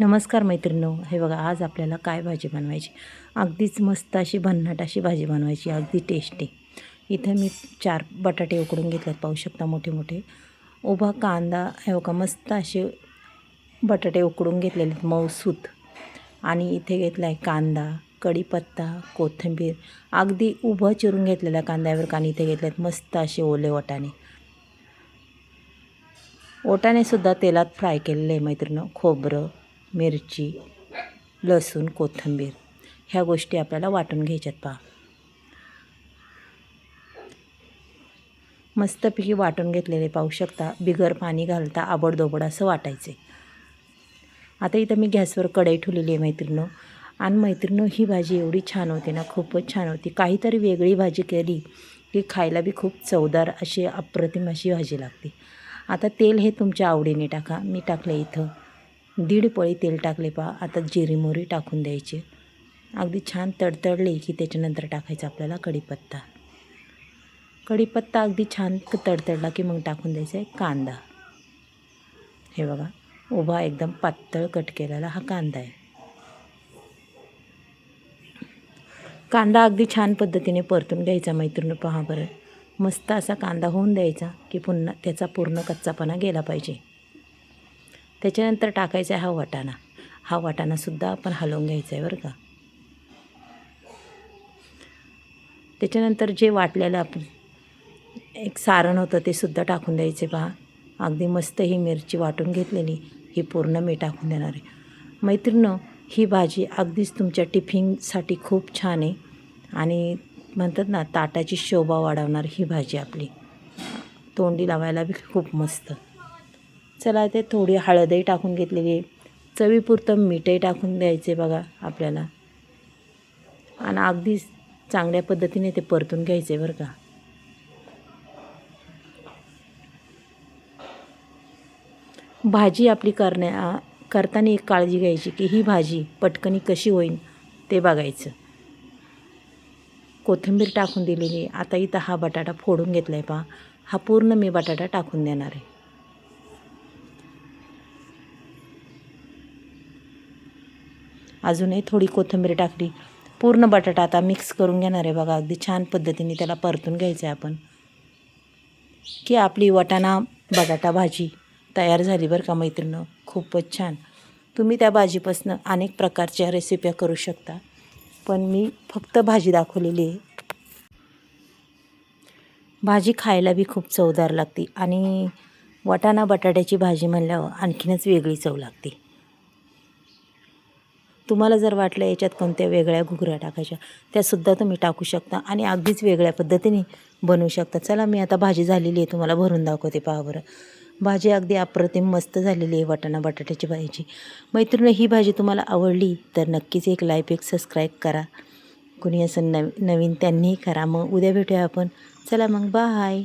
नमस्कार मैत्रिणो हे बघा आज आपल्याला काय भाजी बनवायची? अगदीच मस्त अशी भन्नाट अशी भाजी बनवायची अगदी टेस्टी इथं मी चार बटाटे उकडून घेतलेत पाहू शकता मोठे मोठे उभा कांदा हे बघा मस्त असे बटाटे उकडून घेतलेले आहेत मऊसूत. आणि इथे घेतला आहे कांदा कढीपत्ता कोथिंबीर. अगदी उभं चिरून घेतलेल्या कांद्यावर आणि इथे घेतले आहेत मस्त असे ओले वाटाणे ओटानेसुद्धा तेलात फ्राय केलेले आहे मैत्रिणं खोबरं मिरची लसूण कोथिंबीर ह्या गोष्टी आपल्याला वाटून घ्यायच्यात पहा. मस्तपैकी वाटून घेतलेले पाहू शकता. बिगर पाणी घालता आबडदोबड असं वाटायचे आता इथं मी गॅसवर कढई ठेवलेली आहे मैत्रिणं आणि मैत्रिणं ही भाजी एवढी छान होती ना खूपच छान होती. काहीतरी वेगळी भाजी केली की खायला बी खूप चवदार अशी अप्रतिम अशी भाजी लागते. आता तेल हे तुमच्या आवडीने टाका. मी टाकलं इथं दीड पळी तेल टाकले पहा. आता जिरी मोरी टाकून द्यायची. अगदी छान तडतडली की त्याच्यानंतर टाकायचा आपल्याला कढीपत्ता. कढीपत्ता अगदी छान तडतडला की मग टाकून द्यायचा आहे कांदा. हे बघा उभा एकदम पातळ कट केलेला हा कांदा आहे. कांदा अगदी छान पद्धतीने परतून घ्यायचा मैत्रिणी पहा बरं. मस्त असा कांदा होऊन द्यायचा की पुन्हा त्याचा पूर्ण कच्चापणा गेला पाहिजे. त्याच्यानंतर टाकायचा आहे हा वाटाणा. हा वाटाणासुद्धा आपण हलवून घ्यायचा आहे बरं का. त्याच्यानंतर जे वाटलेलं आपण एक सारण होतं ते सुद्धा टाकून द्यायचे पहा. अगदी मस्त ही मिरची वाटून घेतलेली ही पूर्ण मी टाकून देणार आहे. मैत्रिणं ही भाजी अगदीच तुमच्या टिफिनसाठी खूप छान आहे. आणि म्हणतात ना ताटाची शोभा वाढवणार ही भाजी आपली. तोंडी लावायला बी खूप मस्त. चला ते थोडी हळदही टाकून घेतलेली चवीपुरतं मीठही टाकून द्यायचे बघा आपल्याला. आणि अगदी चांगल्या पद्धतीने ते परतून घ्यायचे बरं का. भाजी आपली करण्या करताना एक काळजी घ्यायची की ही भाजी पटकनी कशी होईल ते बघायचं. कोथिंबीर टाकून दिलेली आता इथं हा बटाटा फोडून घेतला आहे पहा. हा पूर्ण मी बटाटा टाकून देणार आहे. अजूनही थोडी कोथिंबीर टाकली. पूर्ण बटाटा आता मिक्स करून घेणार आहे बघा. अगदी छान पद्धतीने त्याला परतून घ्यायचं आहे आपण. की आपली वटाणा बटाटा भाजी तयार झाली बरं का मैत्रिणं. खूपच छान. तुम्ही त्या भाजीपासून अनेक प्रकारच्या रेसिप्या करू शकता. पण मी फक्त भाजी दाखवलेली आहे. भाजी खायला बी खूप चवदार लागते. आणि वटाणा बटाट्याची भाजी म्हणल्यावर आणखीनच वेगळी चव लागते. तुम्हाला जर वाटलं याच्यात कोणत्या वेगळ्या घुगऱ्या टाकायच्या त्यासुद्धा तुम्ही टाकू शकता आणि अगदीच वेगळ्या पद्धतीने बनवू शकता. चला मी आता भाजी झालेली आहे तुम्हाला भरून दाखवते पहा बरं. भाजी अगदी अप्रतिम मस्त झालेली आहे वाटाणा बटाट्याची भाजी मैत्रिणी ही भाजी तुम्हाला आवडली तर नक्कीच एक लाईक एक सबस्क्राईब करा. कुणी असं नव नवीन त्यांनीही करा. मग उद्या भेटूया आपण. चला मग बाय